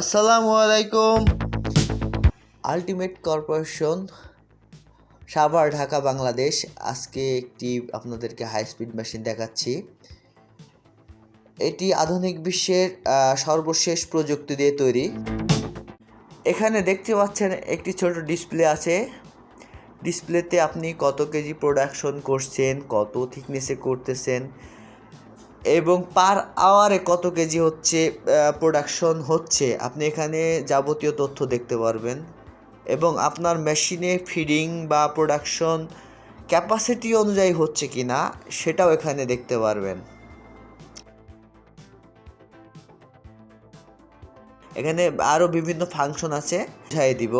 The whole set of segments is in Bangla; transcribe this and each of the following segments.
আসসালামু আলাইকুম। Ultimate corporation Savar, Dhaka, Bangladesh. আজকে একটি আপনাদেরকে হাই স্পিড মেশিন দেখাচ্ছি। এটি আধুনিক বিশ্বের সর্বশেষ প্রযুক্তি দিয়ে তৈরি। এখানে দেখতে পাচ্ছেন একটি ছোট ডিসপ্লে আছে। ডিসপ্লেতে আপনি কত কেজি প্রোডাকশন করছেন, কত থিকনেসে করতেছেন এবং পার আওয়ারে কত কেজি হচ্ছে প্রোডাকশন হচ্ছে, আপনি এখানে যাবতীয় তথ্য দেখতে পারবেন। এবং আপনার মেশিনে ফিডিং বা প্রোডাকশন ক্যাপাসিটি অনুযায়ী হচ্ছে কি না সেটাও এখানে দেখতে পারবেন। এখানে আরও বিভিন্ন ফাংশন আছে, বুঝাই দিব।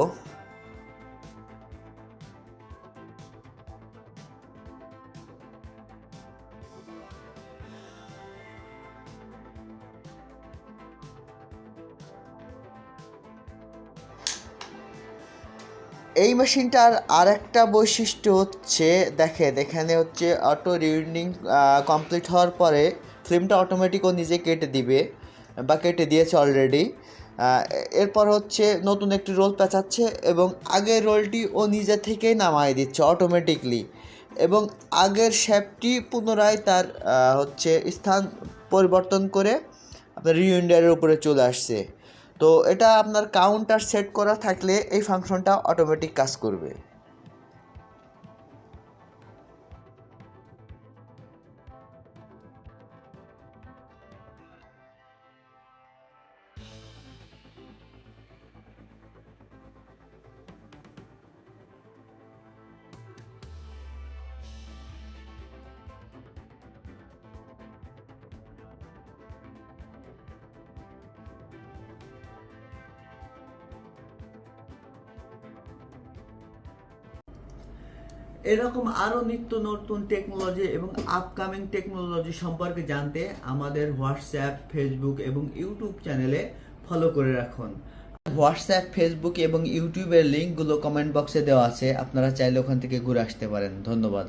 এই মেশিনটার আর একটা বৈশিষ্ট্য হচ্ছে, দেখেন, এখানে হচ্ছে অটো রিউন্ডিং কমপ্লিট হওয়ার পরে ফিল্মটা অটোমেটিক ও নিজে কেটে দিবে, বা কেটে দিয়েছে অলরেডি এরপর হচ্ছে নতুন একটি রোল পেঁচাচ্ছে এবং আগের রোলটি ও নিজে থেকেই নামায় দিচ্ছে অটোমেটিকলি এবং আগের শ্যাপটি পুনরায় তার হচ্ছে স্থান পরিবর্তন করে আপনার রিউন্ডারের উপরে চলে আসছে। তো এটা আপনার কাউন্টার সেট করা থাকলে এই ফাংশনটা অটোমেটিক কাজ করবে। এরকম আরও নিত্য নতুন টেকনোলজি এবং আপকামিং টেকনোলজি সম্পর্কে জানতে আমাদের হোয়াটসঅ্যাপ ফেসবুক এবং ইউটিউব চ্যানেলে ফলো করে রাখুন। হোয়াটসঅ্যাপ ফেসবুক এবং ইউটিউবের লিঙ্কগুলো কমেন্ট বক্সে দেওয়া আছে। আপনারা চাইলে ওখান থেকে ঘুরে আসতে পারেন। ধন্যবাদ।